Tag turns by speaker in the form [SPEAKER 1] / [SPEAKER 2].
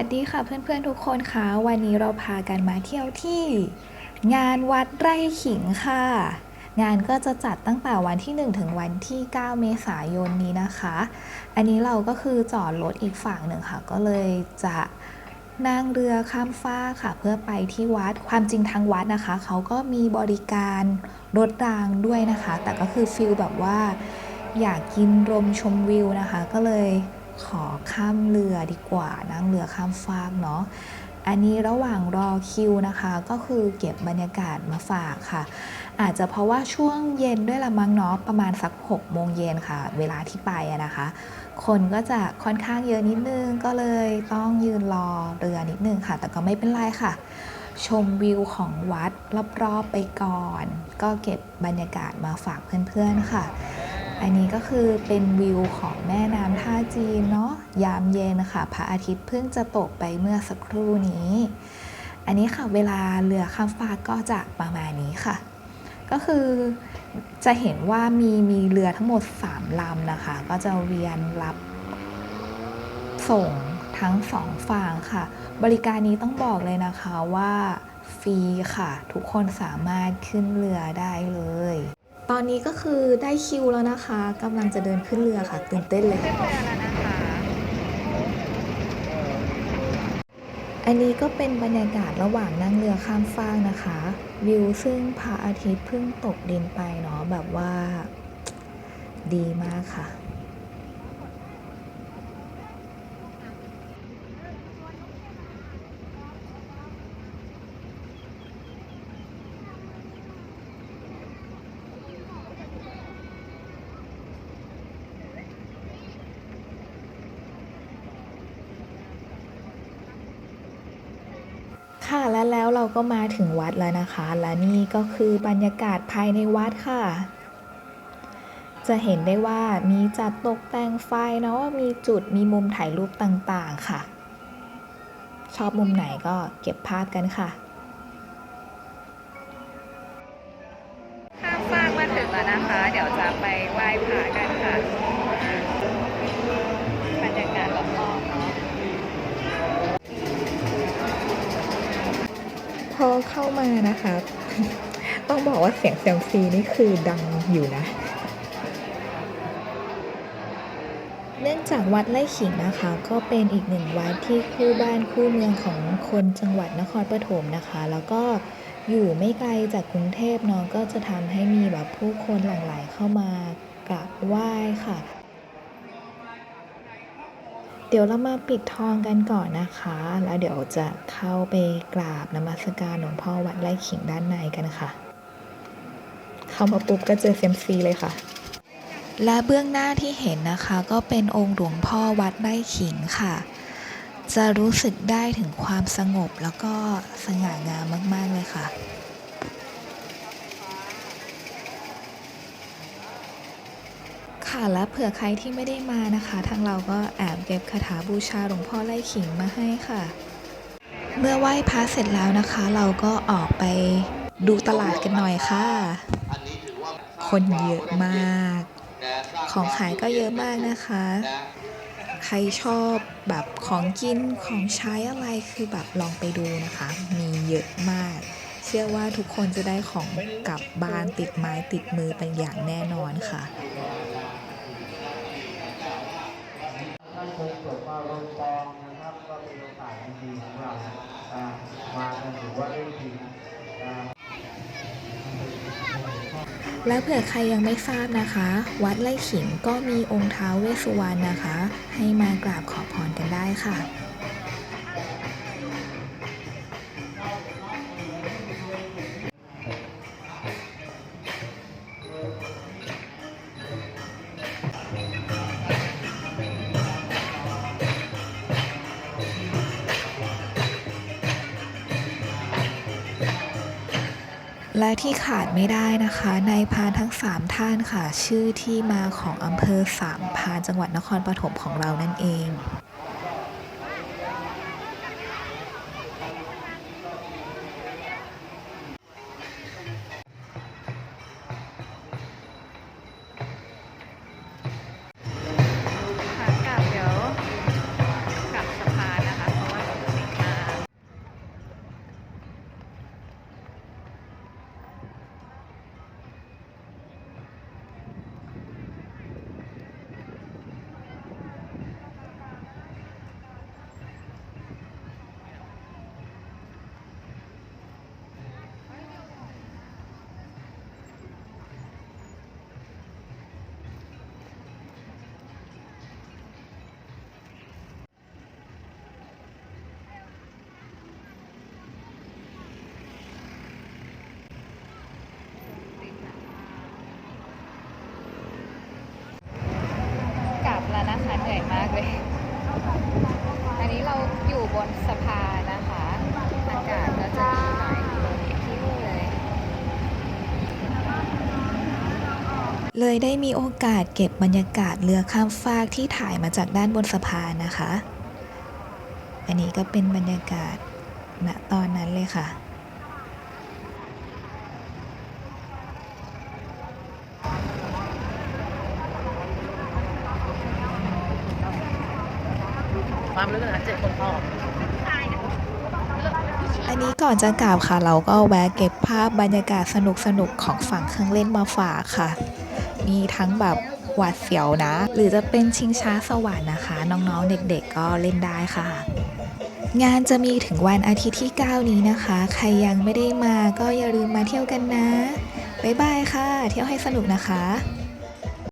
[SPEAKER 1] วัสดีค่ะเพื่อนๆทุกคนค่ะวันนี้เราพากันมาเที่ยวที่ งานวัดไร่ขิงค่ะ งานก็จะจัดตั้งแต่วันที่ 1 ถึงวันที่ 9 เมษายนนี้นะคะ อันนี้เราก็คือจอดรถอีกฝั่งหนึ่งค่ะ ก็เลยจะนั่งเรือข้ามฟ้าค่ะ เพื่อไปที่วัดความจริงทางวัดนะคะ เขาก็มีบริการรถรางด้วยนะคะ แต่ก็คือฟิลแบบว่าอยากกินลมชมวิวนะคะ ก็เลย ขอข้ามเรือดีกว่า นั่งเรือข้ามฟากเนาะอันนี้ระหว่างรอคิวนะคะก็คือเก็บบรรยากาศมาฝากค่ะ อาจจะเพราะว่าช่วงเย็นด้วยละมั้งเนาะประมาณสัก6โมงเย็นค่ะ เวลาที่ไปอะนะคะ คนก็จะค่อนข้างเยอะนิดนึงก็เลยต้องยืนรอเรือนิดนึงค่ะ แต่ก็ไม่เป็นไรค่ะ ชมวิวของวัดรอบๆไปก่อน ก็เก็บบรรยากาศมาฝากเพื่อนๆค่ะ อันนี้ก็คือเป็นวิวของแม่น้ำท่าจีนเนาะยามเย็นค่ะพระอาทิตย์เพิ่งจะตกไปเมื่อสักครู่นี้ อันนี้ค่ะเวลาเรือข้ามฟากก็จะประมาณนี้ค่ะ ก็คือจะเห็นว่ามีมีเรือทั้งหมด 3ลำนะคะ ก็จะเวียนรับส่งทั้งสองฝั่งค่ะ บริการนี้ต้องบอกเลยนะคะว่าฟรีค่ะ ทุกคนสามารถขึ้นเรือได้เลย ตอนนี้ก็คือได้คิวแล้วนะคะกำลังจะเดินขึ้นเรือค่ะ ตื่นเต้นเลย อันนี้ก็เป็นบรรยากาศระหว่างนั่งเรือข้ามฟากนะคะ วิวซึ่งพระอาทิตย์เพิ่งตกดินไปเนาะแบบว่าดีมากค่ะ ค่ะและแล้วเราก็มาถึงวัดแล้วนะคะ และนี่ก็คือบรรยากาศภายในวัดค่ะ จะเห็นได้ว่ามีจัดตกแต่งไฟเนาะมีจุดมีมุมถ่ายรูปต่างๆค่ะ ชอบมุมไหนก็เก็บภาพกันค่ะ
[SPEAKER 2] ข้ามฟากมาถึงแล้วนะคะ เดี๋ยวจะไปไหว้พระกันค่ะ
[SPEAKER 1] มานะคะ ต้องบอกว่าเสียงเซมซีนี่คือดังอยู่นะ เนื่องจากวัดไร่ขิงนะคะ ก็เป็นอีกหนึ่งวัดที่คู่บ้านคู่เมืองของคนจังหวัดนครปฐมนะคะ แล้วก็อยู่ไม่ไกลจากกรุงเทพเนาะก็จะทำให้มีแบบผู้คนหลั่งไหลเข้ามากราบไหว้ค่ะ ดี๋ยวเรามาปิดทองกันก่อนนะคะ แล้วเดี๋ยวจะเข้าไปกราบนมัสการหลวงพ่อวัดไร่ขิงด้านในกันค่ะ เข้ามาปุ๊บก็เจอเซมซีเลยค่ะ และเบื้องหน้าที่เห็นนะคะ ก็เป็นองค์หลวงพ่อวัดไร่ขิงค่ะ จะรู้สึกได้ถึงความสงบแล้วก็สง่างามมาก ๆ เลยค่ะ ค่ะและเผื่อใครที่ไม่ได้มานะคะ ทางเราก็แอบเก็บคาถาบูชาหลวงพ่อไร่ขิงมาให้ค่ะ เมื่อไหว้พระเสร็จแล้วนะคะ เราก็ออกไปดูตลาดกันหน่อยค่ะ คนเยอะมาก ของขายก็เยอะมากนะคะ ใครชอบแบบของกินของใช้อะไรคือแบบลองไปดูนะคะ มีเยอะมาก เชื่อว่าทุกคนจะได้ของกลับบ้านติดไม้ติดมือเป็นอย่างแน่นอนค่ะ
[SPEAKER 3] ท่านคงจบมาลงกองนะครับ ก็ ทีวีของเรามาถือว่าได้ดี
[SPEAKER 1] และเผื่อใครยังไม่ทราบนะคะ วัดไร่ขิงก็มีองค์ท้าเวสุวรรณนะคะ ให้มากราบขอพรกันได้ค่ะ และที่ขาดไม่ได้นะคะในพานทั้ง 3 ท่านค่ะ ชื่อที่มาของอำเภอสามพานจังหวัดนครปฐมของเรานั่นเอง เลยได้มีโอกาสเก็บบรรยากาศเรือข้ามฟากที่ถ่ายมาจากด้านบนสะพานนะคะ อันนี้ก็เป็นบรรยากาศณตอนนั้นเลยค่ะ
[SPEAKER 4] ความลึกนะเจ็ดคนพ่อ
[SPEAKER 1] อันนี้ก่อนจะกลับค่ะ เราก็แวะเก็บภาพบรรยากาศสนุกๆ ของฝั่งเครื่องเล่นมาฝากค่ะ มีทั้งแบบหวาดเสียวนะ หรือจะเป็นชิงช้าสวรรค์นะคะ น้องๆ เด็กๆ ก็เล่นได้ค่ะ งานจะมีถึงวันอาทิตย์ที่ 9 นี้นะคะ ใครยังไม่ได้มาก็อย่าลืมมาเที่ยวกันนะ บ๊ายบายค่ะ เที่ยวให้สนุกนะคะ